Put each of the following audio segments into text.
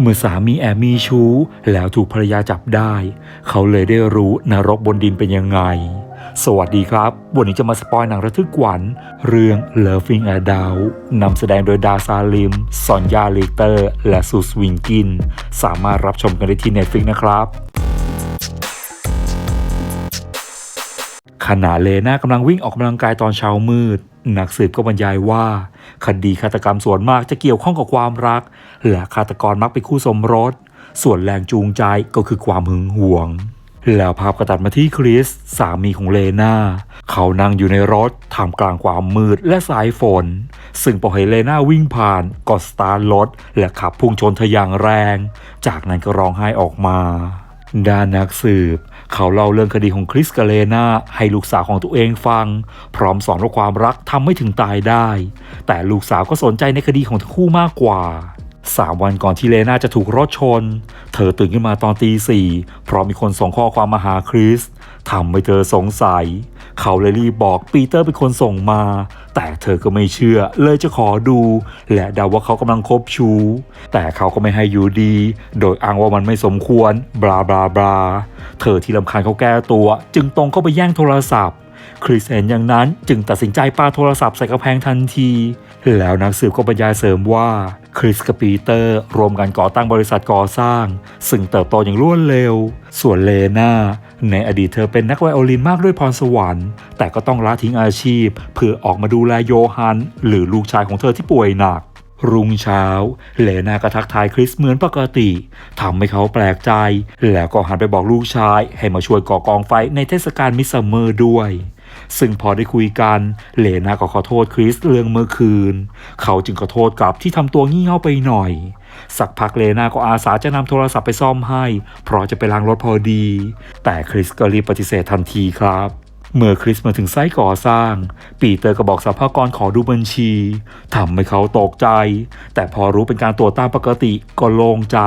เมื่อสามีแอบมีชู้แล้วถูกภรรยาจับได้ เขาเลยได้รู้นรกบนดินเป็นยังไง สวัสดีครับ วันนี้จะมาสปอยหนังระทึกขวัญเรื่อง Loving a d o u t นำแสดงโดยดาซาลิม ซอนยาเลเตอร์ และซูสวิงกิน สามารถรับชมกันได้ที่ Netflix นะครับขณะเลน่ากำลังวิ่งออกกำลังกายตอนเช้ามืด นักสืบก็บรรยายว่า คดีฆาตกรรมส่วนมากจะเกี่ยวข้องกับความรัก และฆาตกรมักเป็นคู่สมรส ส่วนแรงจูงใจก็คือความหึงหวง แล้วภาพก็ตัดมาที่คริสสามีของเลนาเขานั่งอยู่ในรถท่ามกลางความมืดและสายฝน ซึ่งพอเห็นเลนาวิ่งผ่านก็สตาร์ทรถ และขับพุ่งชนเธออย่างแรง จากนั้นก็ร้องไห้ออกมาด้านนักสืบ เขาเล่าเรื่องคดีของคริสกับเลนาให้ลูกสาวของตัวเองฟัง พร้อมสอนว่าความรักทำไม่ถึงตายได้ แต่ลูกสาวก็สนใจในคดีของทั้งคู่มากกว่าสามวันก่อนที่เลนาจะถูกรถชน เธอตื่นขึ้นมาตอนตีสี่เพราะมีคนส่งข้อความมาหาคริสทำให้เธอสงสัย เขาเลยรีบบอกปีเตอร์เป็นคนส่งมา แต่เธอก็ไม่เชื่อเลยจะขอดู และเดาว่าเขากำลังคบชู้ แต่เขาก็ไม่ให้อยู่ดี โดยอ้างว่ามันไม่สมควร บลาบลาบลาเธอที่ลำคาญเขาแก้ตัว จึงตรงเข้าไปแย่งโทรศัพท์คริสเห็นอย่างนั้นจึงตัดสินใจปาโทรศัพท์ใส่กระแพงทันที แล้วนักสืบก็บรรยายเสริมว่า คริสกับปีเตอร์รวมกันก่อตั้งบริษัทก่อสร้าง ซึ่งเติบโตอย่างรวดเร็ว ส่วนเลนาในอดีตเธอเป็นนักไวโอลินมากด้วยพรสวรรค์ แต่ก็ต้องละทิ้งอาชีพ เพื่อออกมาดูแลโยฮัน หรือลูกชายของเธอที่ป่วยหนัก รุ่งเช้า เลนาก็ทักทายคริสเหมือนปกติทำให้เขาแปลกใจ แล้วก็หันไปบอกลูกชาย ให้มาช่วยก่อกองไฟในเทศกาลมิสเมอร์ด้วย ซึ่งพอได้คุยกันเลนาก็ขอโทษคริสเรื่องเมื่อคืน เขาจึงขอโทษกลับที่ทำตัวงี่เง่าไปหน่อย สักพักเลนาก็อาสาจะนำโทรศัพท์ไปซ่อมให้ เพราะจะไปล้างรถพอดี แต่คริสก็รีบปฏิเสธทันทีครับเมื่อคริสมาถึงไซต์ก่อสร้าง ปีเตอร์ก็บอกสภากรขอดูบัญชี ทำให้เขาตกใจ แต่พอรู้เป็นการตรวจตามปกติก็โล่งใจ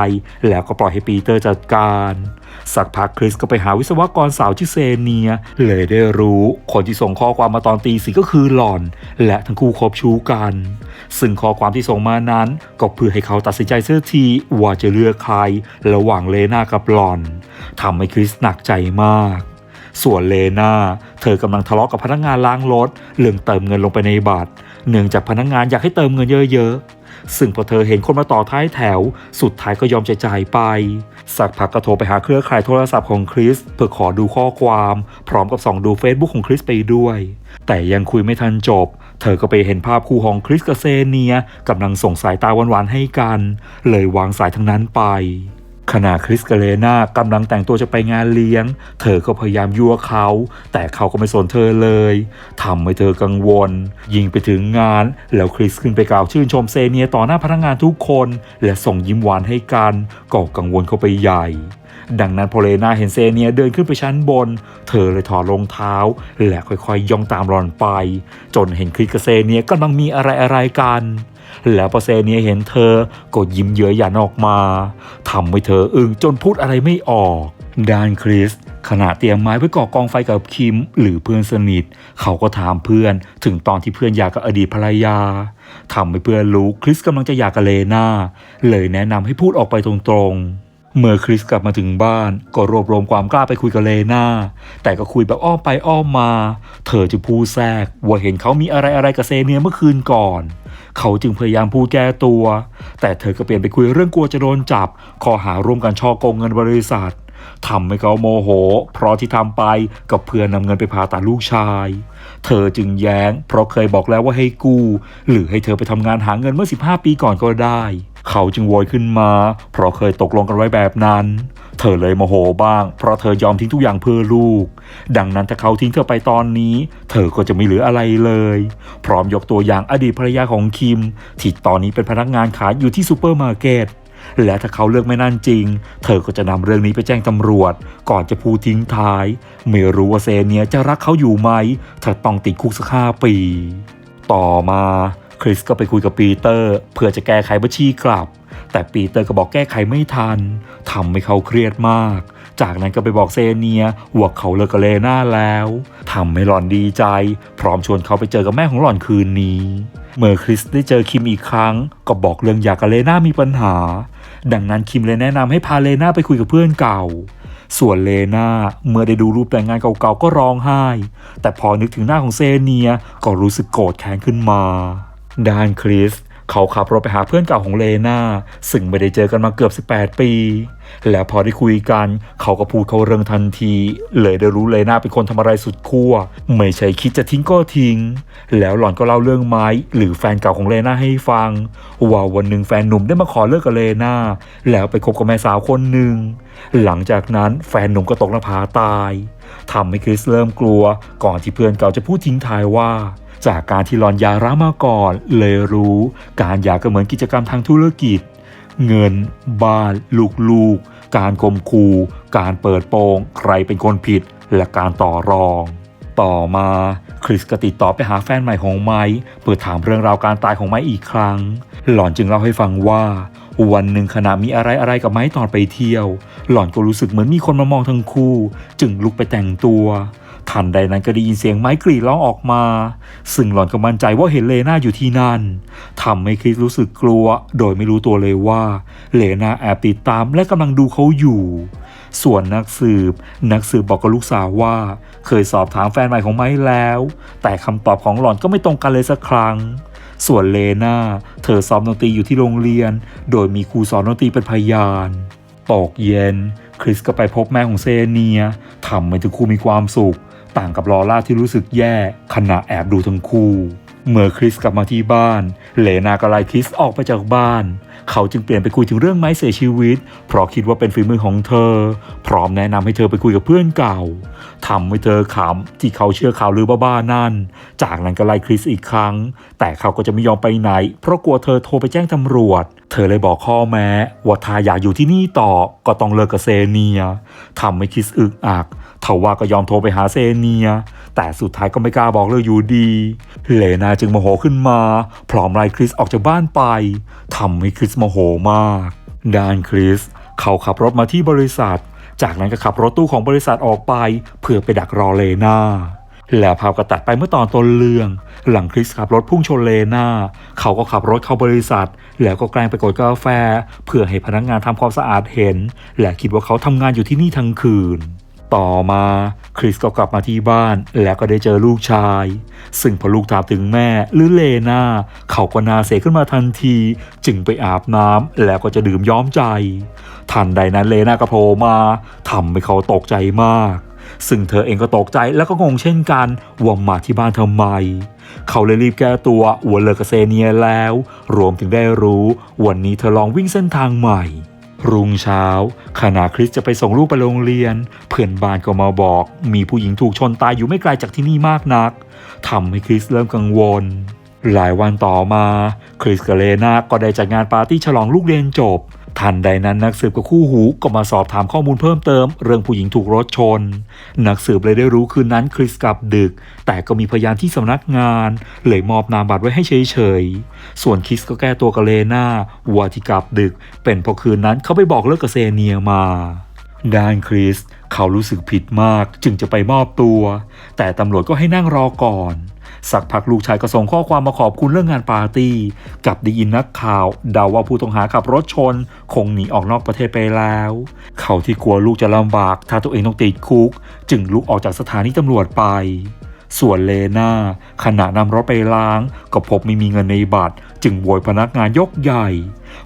แล้วก็ปล่อยให้ปีเตอร์จัดการ สักพักคริสก็ไปหาวิศวกรสาวชื่อเซเนีย เลยได้รู้คนที่ส่งข้อความมาตอนตีสีก็คือหล่อน และทั้งคู่คบชู้กัน ซึ่งข้อความที่ส่งมานั้น ก็เพื่อให้เขาตัดสินใจเสียทีว่าจะเลือกใคร ระหว่างเลนากับหล่อนทำให้คริสหนักใจมากส่วนเลนาเธอกำลังทะเลาะกับพนักงานล้างรถเรื่องเติมเงินลงไปในบัตรเนื่องจากพนักงานอยากให้เติมเงินเยอะๆ ซึ่งพอเธอเห็นคนมาต่อท้ายแถว สุดท้ายก็ยอมจะจ่ายไป สักพักก็โทรไปหาเครือข่ายโทรศัพท์ของคริสเพื่อขอดูข้อความ พร้อมกับส่องดู Facebook ของคริสไปด้วย แต่ยังคุยไม่ทันจบ เธอก็ไปเห็นภาพคู่ของคริสกับเซเนียกำลังส่งสายตาหวานๆให้กัน เลยวางสายทั้งนั้นไป ขณะคริสกับเลนากำลังแต่งตัวจะไปงานเลี้ยง เธอก็พยายามยั่วเขา แต่เขาก็ไม่สนเธอเลยทำให้เธอกังวล ยิงไปถึงงาน แล้วคริสขึ้นไปกล่าวชื่นชมเซเนียต่อหน้าพนักงานทุกคน และส่งยิ้มหวานให้กันก็กังวลเข้าไปใหญ่ ดังนั้นพอเลนาเห็นเซเนียเดินขึ้นไปชั้นบน เธอเลยถอดรองเท้า และค่อยๆย่องตามรอนไป จนเห็นคริสกับเซเนียกำลังมีอะไรๆกัน แล้วพอเซเนียเห็นเธอก็ยิ้มเย้ยหยันออกมาทำให้เธออึ้งจนพูดอะไรไม่ออกด้านคริสขณะเตรียมไม้เพื่อก่อกองไฟกับคิม หรือเพื่อนสนิท เขาก็ถามเพื่อนถึงตอนที่เพื่อนอยากกับอดีตภรรยาทำให้เพื่อนรู้คริสกำลังจะอยากกับเลนาเลยแนะนำให้พูดออกไปตรงๆ เมื่อคริสกลับมาถึงบ้านก็รวบรวมความกล้าไปคุยกับเลนาแต่ก็คุยแบบอ้อมไปอ้อมมา เธอจะพูดแทรกว่าเห็นเขามีอะไรอะไรกับเซเนียเมื่อคืนก่อน เขาจึงพยายามพูดแก้ตัว แต่เธอก็เปลี่ยนไปคุยเรื่องกลัวจะโดนจับข้อหาร่วมกันช่อโกงเงินบริษัททำให้เขาโมโห เพราะที่ทำไปกับเพื่อนนำเงินไปผ่าตัดลูกชาย เธอจึงแย้ง เพราะเคยบอกแล้วว่าให้กู้ หรือให้เธอไปทำงานหาเงินเมื่อ 15 ปีก่อนก็ได้ เขาจึงโวยขึ้นมา เพราะเคยตกลงกันไว้แบบนั้น เธอเลยโมโหบ้าง เพราะเธอยอมทิ้งทุกอย่างเพื่อลูก ดังนั้นถ้าเขาทิ้งเธอไปตอนนี้ เธอก็จะไม่เหลืออะไรเลย พร้อมยกตัวอย่างอดีตภรรยาของคิม ที่ตอนนี้เป็นพนักงานขายอยู่ที่ซูเปอร์มาร์เก็ตและถ้าเขาเลือกไม่นั่นจริง เธอก็จะนำเรื่องนี้ไปแจ้งตำรวจ ก่อนจะพูดทิ้งท้าย ไม่รู้ว่าเซเนียจะรักเขาอยู่ไหมเธอต้องติดคุกสักห้าปี ต่อมา คริสก็ไปคุยกับปีเตอร์เพื่อจะแก้ไขบัญชีกลับ แต่ปีเตอร์ก็บอกแก้ไขไม่ทันทำให้เขาเครียดมาก จากนั้นก็ไปบอกเซเนียว่าเขาเลิกกับเลน่าแล้วทำให้หล่อนดีใจ พร้อมชวนเขาไปเจอกับแม่ของหล่อนคืนนี้ เมื่อคริสได้เจอคิมอีกครั้ง ก็บอกเรื่องอยากกับเลน่ามีปัญหา ดังนั้นคิมเลยแนะนำให้พาเลนาไปคุยกับเพื่อนเก่าส่วนเลนาเมื่อได้ดูรูปแต่งงานเก่าๆก็ร้องไห้ แต่พอนึกถึงหน้าของเซเนียก็รู้สึกโกรธแค้นขึ้นมา ด้านคริสเขาขับรถไปหาเพื่อนเก่าของเลนาซึ่งไม่ได้เจอกันมาเกือบ 18 ปี และพอได้คุยกัน เขาก็พูดเขาเรื่องทันที เลยได้รู้เลนาเป็นคนทำอะไรสุดขั้วไม่ใช่คิดจะทิ้งก็ทิ้ง แล้วหล่อนก็เล่าเรื่องไม้ หรือแฟนเก่าของเลนาให้ฟัง ว่าวันหนึ่งแฟนหนุ่มได้มาขอเลิกกับเลนาแล้วไปคบกับแม่สาวคนหนึ่ง หลังจากนั้นแฟนหนุ่มก็ตกหน้าผาตายทำให้คริสเริ่มกลัว ก่อนที่เพื่อนเก่าจะพูดทิ้งท้ายว่า จากการที่หลอนยาร้ามาก่อน เลยรู้ การหยาก็เหมือนกิจกรรมทางธุรกิจ เงิน บ้านลูกๆ การข่มขู่การเปิดโปงใครเป็นคนผิด และการต่อรอง ต่อมาคริสก็ติดต่อไปหาแฟนใหม่ของไม้เพื่อถามเรื่องราวการตายของไม้อีกครั้ง หล่อนจึงเล่าให้ฟังว่า วันหนึ่งขณะมีอะไรอะไรกับไม้ตอนไปเที่ยว หล่อนก็รู้สึกเหมือนมีคนมามองทั้งคู่ จึงลุกไปแต่งตัว ทันใดนั้นก็ได้ยินเสียงไม้กรีดร้องออกมา ซึ่งหล่อนก็มั่นใจว่าเห็นเลนาอยู่ที่นั่นทำให้คริสรู้สึกกลัว โดยไม่รู้ตัวเลยว่าเลนาแอบติดตามและกำลังดูเขาอยู่ ส่วนนักสืบ นักสืบบอกกับลูกสาวว่า เคยสอบถามแฟนใหม่ของไม้แล้ว แต่คำตอบของหล่อนก็ไม่ตรงกันเลยสักครั้ง ส่วนเลนาเธอซ้อมดนตรีอยู่ที่โรงเรียน โดยมีครูสอนดนตรีเป็นพยานตกเย็น คริสก็ไปพบแม่ของเซเนียทำให้ทั้งคู่มีความสุข ต่างกับลอร่าที่รู้สึกแย่ขณะแอบดูทั้งคู่ เมื่อคริสกลับมาที่บ้าน เลนาก็ไล่คริสออกไปจากบ้าน เขาจึงเปลี่ยนไปคุยถึงเรื่องไม้เสียชีวิต เพราะคิดว่าเป็นฝีมือของเธอ พร้อมแนะนำให้เธอไปคุยกับเพื่อนเก่าทำให้เธอขำที่เขาเชื่อข่าวลือบ้าๆนั่น จากนั้นก็ไล่คริสอีกครั้ง แต่เขาก็จะไม่ยอมไปไหน เพราะกลัวเธอโทรไปแจ้งตำรวจเธอเลยบอกข้อแม้ว่าถ้าอยากอยู่ที่นี่ต่อก็ต้องเลิกกับเซเนียทำให้คริสอึกอัก ทว่าก็ยอมโทรไปหาเซเนีย แต่สุดท้ายก็ไม่กล้าบอกเลยอยู่ดี เลนาจึงโมโหขึ้นมา พร้อมไล่คริสออกจากบ้านไปทำให้คริสโมโหมากด้านคริสเขาขับรถมาที่บริษัท จากนั้นก็ขับรถตู้ของบริษัทออกไป เพื่อไปดักรอเลนาแล้วภาพก็ตัดไปเมื่อตอนต้นเรื่อง หลังคริสขับรถพุ่งชนเลนาเขาก็ขับรถเข้าบริษัท แล้วก็แกล้งไปกดกาแฟ เพื่อให้พนักงานทำความสะอาดเห็น และคิดว่าเขาทำงานอยู่ที่นี่ทั้งคืน ต่อมาคริสก็กลับมาที่บ้านแล้วก็ได้เจอลูกชาย ซึ่งพอลูกถามถึงแม่หรือเลนาเขาก็นาเสขึ้นมาทันที จึงไปอาบน้ำแล้วก็จะดื่มย้อมใจ ทันใดนั้นเลนาก็โผล่มาทำให้เขาตกใจมาก ซึ่งเธอเองก็ตกใจแล้วก็งงเช่นกันว่ามาที่บ้านทำไม เขาเลยรีบแก้ตัวว่าเลกเซเนียแล้ว รวมถึงได้รู้ วันนี้เธอลองวิ่งเส้นทางใหม่ รุ่งเช้า ขณะคริสจะไปส่งลูกไปโรงเรียน เพื่อนบ้านก็มาบอก มีผู้หญิงถูกชนตายอยู่ไม่ไกลจากที่นี่มากนักทำให้คริสเริ่มกังวล หลายวันต่อมา คริสกับเลนาก็ได้จัดงานปาร์ตี้ฉลองลูกเรียนจบ ทันใดนั้นนักสืบกับคู่หูก็มาสอบถามข้อมูลเพิ่มเติม เรื่องผู้หญิงถูกรถชน นักสืบเลยได้รู้คืนนั้นคริสกลับดึก แต่ก็มีพยานที่สำนักงาน เลยมอบนามบัตรไว้ให้เฉยๆ ส่วนคริสก็แก้ตัวกับเลนาว่าที่กลับดึก เป็นเพราะคืนนั้นเขาไปบอกเลิกกับเซเนียมาด้านคริสเขารู้สึกผิดมากจึงจะไปมอบตัว แต่ตำรวจก็ให้นั่งรอก่อน สักพักลูกชายก็ส่งข้อความมาขอบคุณเรื่องงานปาร์ตี้กับได้ยินนักข่าวเดาว่าผู้ต้องหาขับรถชน คงหนีออกนอกประเทศไปแล้ว เขาที่กลัวลูกจะลำบาก ถ้าตัวเองต้องติดคุก จึงลุกออกจากสถานีตำรวจไป ส่วนเลนาขณะนำรถไปล้าง ก็พบไม่มีเงินในบัตร จึงโวยพนักงานยกใหญ่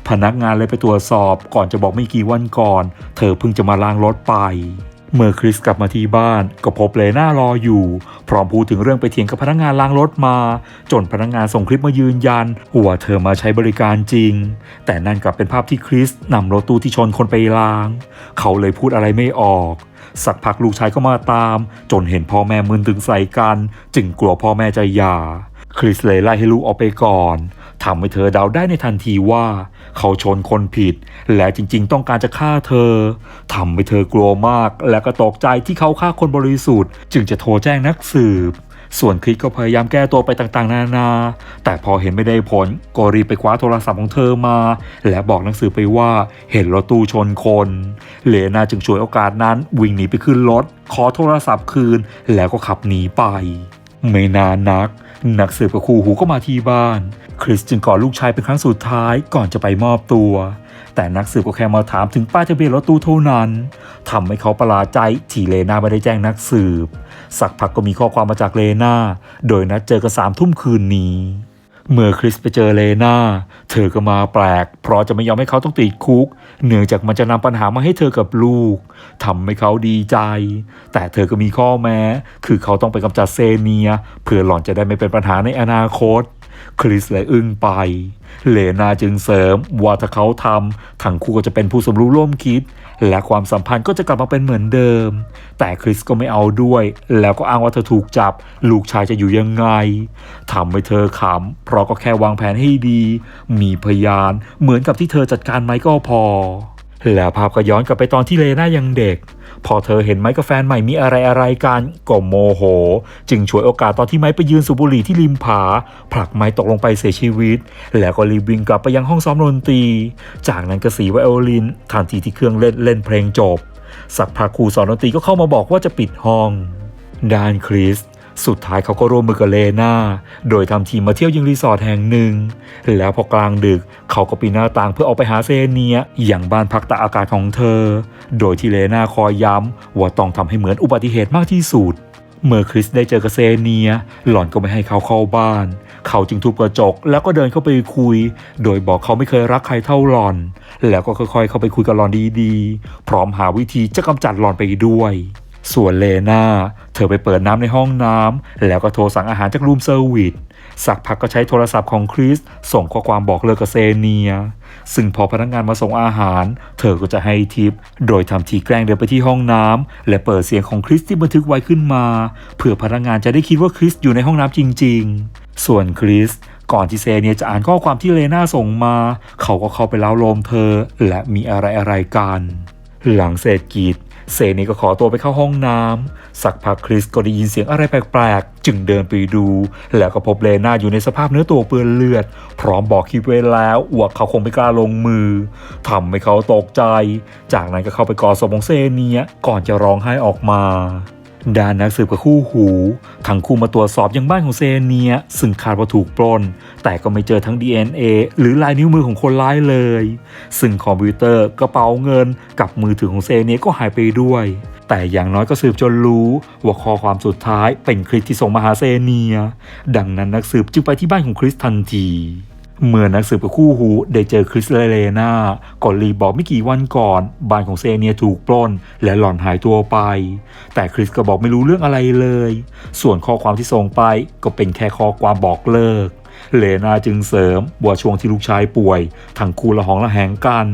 พนักงานเลยไปตรวจสอบก่อนจะบอกไม่กี่วันก่อน เธอเพิ่งจะมาล้างรถไป เมื่อคริสกลับมาที่บ้าน ก็พบเลน่ารออยู่ พร้อมพูดถึงเรื่องไปเถียงกับพนักงานล้างรถมา จนพนักงานส่งคลิปมายืนยันว่าเธอมาใช้บริการจริง แต่นั่นกลับเป็นภาพที่คริสนำรถตู้ที่ชนคนไปล้าง เขาเลยพูดอะไรไม่ออก สักพักลูกชายก็มาตาม จนเห็นพ่อแม่มึนถึงใส่กัน จึงกลัวพ่อแม่จะหย่า คริสเลยไล่ให้ลูกออกไปก่อนทำให้เธอเดาได้ในทันทีว่า เขาชนคนผิด และจริงๆ ต้องการจะฆ่าเธอทำให้เธอกลัวมาก และก็ตกใจที่เขาฆ่าคนบริสุทธิ์ จึงจะโทรแจ้งนักสืบ ส่วนคริสก็พยายามแก้ตัวไปต่างๆ นานา แต่พอเห็นไม่ได้ผลก็รีบไปคว้าโทรศัพท์ของเธอมา และบอกหนังสือไปว่าเห็นรถตู้ชนคนเลนาจึงช่วยโอกาสนั้นวิ่งหนีไปขึ้นรถขอโทรศัพท์คืน แล้วก็ขับหนีไป ไม่นานนัก นักสืบกับครูหูก็มาที่บ้าน คริสจึงกอดลูกชายเป็นครั้งสุดท้ายก่อนจะไปมอบตัว แต่นักสืบก็แค่มาถามถึงป้ายทะเบียนรถตู้เท่านั้นทำให้เขาประหลาดใจที่เลนาไม่ได้แจ้งนักสืบ สักพักก็มีข้อความมาจากเลนาโดยนัดเจอกันสามทุ่มคืนนี้เมื่อคริสไปเจอเลนาเธอก็มาแปลก เพราะจะไม่ยอมให้เขาต้องติดคุก เนื่องจากมันจะนำปัญหามาให้เธอกับลูกทำให้เขาดีใจ แต่เธอก็มีข้อแม้ คือเขาต้องไปกำจัดเซเนีย เพื่อหล่อนจะได้ไม่เป็นปัญหาในอนาคต คริสเลยอึ้งไป เลนาจึงเสริมว่าถ้าเขาทำทั้งคู่ก็จะเป็นผู้สมรู้ร่วมคิด และความสัมพันธ์ก็จะกลับมาเป็นเหมือนเดิม แต่คริสก็ไม่เอาด้วย แล้วก็อ้างว่าเธอถูกจับ ลูกชายจะอยู่ยังไงทำให้เธอขำเพราะก็แค่วางแผนให้ดี มีพยานเหมือนกับที่เธอจัดการไมค์ก็พอ แล้วภาพก็ย้อนกลับไปตอนที่เลน่ายังเด็ก พอเธอเห็นไม้กับแฟนใหม่มีอะไรอะไรกันก็โมโห จึงฉวยโอกาสตอนที่ไม้ไปยืนสูบบุหรี่ที่ริมผา ผลักไม้ตกลงไปเสียชีวิต แล้วก็รีบวิ่งกลับไปยังห้องซ้อมดนตรี จากนั้นก็สีไวโอลินทันทีที่เครื่องเล่นเล่นเพลงจบ สักพักครูสอนดนตรีก็เข้ามาบอกว่าจะปิดห้องดานคริส สุดท้ายเขาก็ร่วมมือกับเลนาโดยทำทีมมาเที่ยวยังรีสอร์ทแห่งหนึ่ง แล้วพอกลางดึกเขาก็ปีนหน้าต่างเพื่อออกไปหาเซเนีย อย่างบ้านพักตากอากาศของเธอ โดยที่เลนาคอยย้ำว่าต้องทำให้เหมือนอุบัติเหตุมากที่สุด เมื่อคริสได้เจอกับเซเนีย หล่อนก็ไม่ให้เขาเข้าบ้าน เขาจึงทุบกระจกแล้วก็เดินเข้าไปคุย โดยบอกเขาไม่เคยรักใครเท่าหล่อน แล้วก็ค่อยๆ เข้าไปคุยกับหล่อนดีๆ พร้อมหาวิธีจะกำจัดหล่อนไปด้วย ส่วนเลนาเธอไปเปิดน้ำในห้องน้ำแล้วก็โทรสั่งอาหารจากรูมเซอร์วิสสักพักก็ใช้โทรศัพท์ของคริสส่งข้อความบอกเลิกกับเซเนีย ซึ่งพอพนักงานมาส่งอาหาร เธอก็จะให้ทิป โดยทำทีแกล้งเดินไปที่ห้องน้ำและเปิดเสียงของคริสที่บันทึกไว้ขึ้นมา เพื่อพนักงานจะได้คิดว่าคริสอยู่ในห้องน้ำจริง ๆ ส่วนคริสก่อนที่เซเนียจะอ่านข้อความที่เลนาส่งมา เขาก็เข้าไปเล้าโลมเธอ และมีอะไรอะไรๆกัน หลังเสร็จกิจ เซนี่ก็ขอตัวไปเข้าห้องน้ำสักพักคริสก็ได้ยินเสียงอะไรแปลกๆ จึงเดินไปดู แล้วก็พบเลนาอยู่ในสภาพเนื้อตัวเปื้อนเลือด พร้อมบอกคิดไว้แล้วว่าเขาคงไม่กล้าลงมือทำให้เขาตกใจ จากนั้นก็เข้าไปกอดศพของเซเนียก่อนจะร้องไห้ออกมา ด้านนักสืบกับคู่หูทั้งคู่มาตรวจสอบยังบ้านของเซเนีย ซึ่งคาดว่าถูกปล้น แต่ก็ไม่เจอทั้ง DNA หรือลายนิ้วมือของคนร้ายเลย ซึ่งคอมพิวเตอร์กระเป๋าเงินกับมือถือของเซเนียก็หายไปด้วย แต่อย่างน้อยก็สืบจนรู้ ว่าข้อความสุดท้ายเป็นคลิปที่ส่งมาหาเซเนีย ดังนั้นนักสืบจึงไปที่บ้านของคริสทันที เมื่อนักสืบกับคู่หูได้เจอคริสเลเลนาก่อนรีบบอกไม่กี่วันก่อน บ้านของเซเนียถูกปล้น และหล่อนหายตัวไป แต่คริสก็บอกไม่รู้เรื่องอะไรเลย ส่วนข้อความที่ส่งไปก็เป็นแค่ข้อความบอกเลิก เลนาจึงเสริมว่าช่วงที่ลูกชายป่วย ทั้งคู่ละหองละแหงกัน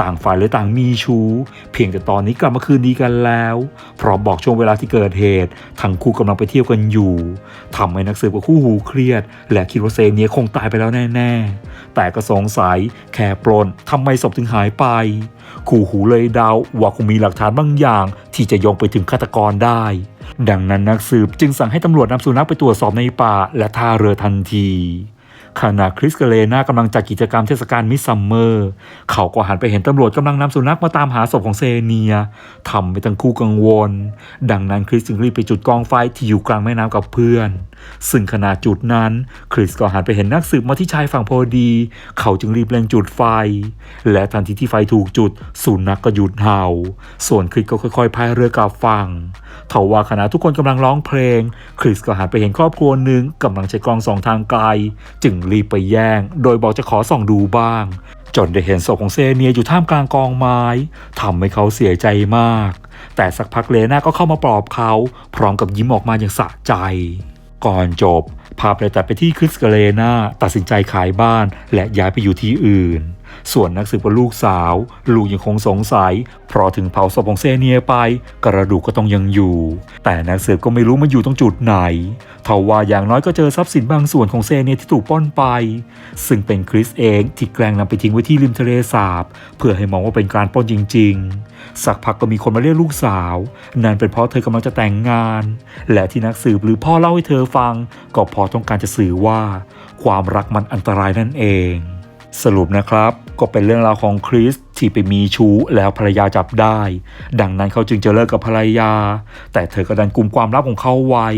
ต่างฝ่ายเลยต่างมีชู้ เพียงแต่ตอนนี้กลับมาคืนดีกันแล้วพร้อมบอกช่วงเวลาที่เกิดเหตุทั้งคู่กำลังไปเที่ยวกันอยู่ทำให้นักสืบกับคู่หูเครียด และคิดว่าเซเนียคงตายไปแล้วแน่ ๆ แต่ก็สงสัยแค่ปลนทำไมศพถึงหายไป คู่หูเลยเดาว่าคงมีหลักฐานบางอย่าง ที่จะโยงไปถึงฆาตกรได้ ดังนั้นนักสืบจึงสั่งให้ตำรวจนำสุนัขไปตรวจสอบในป่า และท่าเรือทันทีขณะคริสเกเลนากำลังจัดกิจกรรมเทศกาลมิสซัมเมอร์ เขาก็หันไปเห็นตำรวจกำลังนำสุนัขมาตามหาศพของเซเนียทำให้ทั้งคู่กังวล ดังนั้นคริสจึงรีบไปจุดกองไฟที่อยู่กลางแม่น้ำกับเพื่อน ซึ่งขณะจุดนั้น คริสก็หันไปเห็นนักสืบมาที่ชายฝั่งพอดี เขาจึงรีบเร่งจุดไฟ และทันทีที่ไฟถูกจุด สุนัขกก็หยุดเห่า ส่วนคริสก็ค่อยๆพายเรือกลับฝั่งเทว่าขณะทุกคนกำลังร้องเพลง คริสก็หันไปเห็นครอบครัวหนึ่งกำลังใช้กล้องส่องทางไกล จึงรีบไปแย่ง โดยบอกจะขอส่องดูบ้างจนได้เห็นศพของเซเนียอยู่ท่ามกลางกองไม้ทำให้เขาเสียใจมาก แต่สักพักเลน่าก็เข้ามาปลอบเขา พร้อมกับยิ้มออกมาอย่างสะใจ ก่อนจบ ภาพเลยตัดไปที่คริสเกเลนาตัดสินใจขายบ้าน และย้ายไปอยู่ที่อื่น ส่วนนักสืบกับลูกสาว ลูกยังคงสงสัย เพราะถึงเผาศพของเซเนียไป กระดูกก็ต้องยังอยู่ แต่นักสืบก็ไม่รู้มันอยู่ตรงจุดไหนเทว่าอย่างน้อยก็เจอทรัพย์สินบางส่วนของเซเนียที่ถูกปล้นไป ซึ่งเป็นคริสเองที่แกล้งนำไปทิ้งไว้ที่ริมทะเลสาบ เพื่อให้มองว่าเป็นการปล้นจริง ๆ สักพักก็มีคนมาเรียกลูกสาว นั่นเป็นเพราะเธอกำลังจะแต่งงาน และที่นักสืบหรือพ่อเล่าให้เธอฟัง ก็พอต้องการจะสื่อว่า ความรักมันอันตรายนั่นเอง สรุปนะครับก็เป็นเรื่องราวของคริส ที่ไปมีชู้แล้วภรรยาจับได้ ดังนั้นเขาจึงจะเลิกกับภรรยา แต่เธอก็ดันกลุ่มความลับของเขาไว้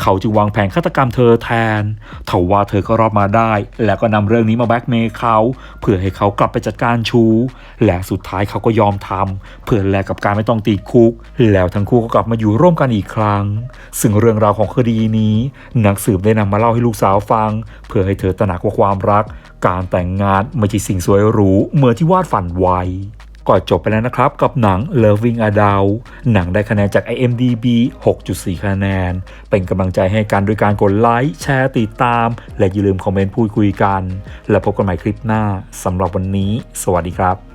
เขาจึงวางแผนฆาตกรรมเธอแทนทว่าเธอก็รอดมาได้ แล้วก็นำเรื่องนี้มาแบล็กเมย์เขา เพื่อให้เขากลับไปจัดการชู้ และสุดท้ายเขาก็ยอมทำเพื่อแลกกับการไม่ต้องติดคุก แล้วทั้งคู่ก็กลับมาอยู่ร่วมกันอีกครั้ง ซึ่งเรื่องราวของคดีนี้นักสืบได้นำมาเล่าให้ลูกสาวฟัง เพื่อให้เธอตระหนักว่าความรัก การแต่งงานไม่ใช่สิ่งสวยหรูเหมือนที่วาดฝันไว้ก็จบไปแล้วนะครับกับหนัง Loving a d u l t หนังได้คะแนนจาก IMDb 6.4 คะแนน เป็นกำลังใจให้กันโดยการกดไลค์ แชร์ติดตาม และอย่าลืมคอมเมนต์พูดคุยกัน และพบกันใหม่คลิปหน้าสำหรับวันนี้ สวัสดีครับ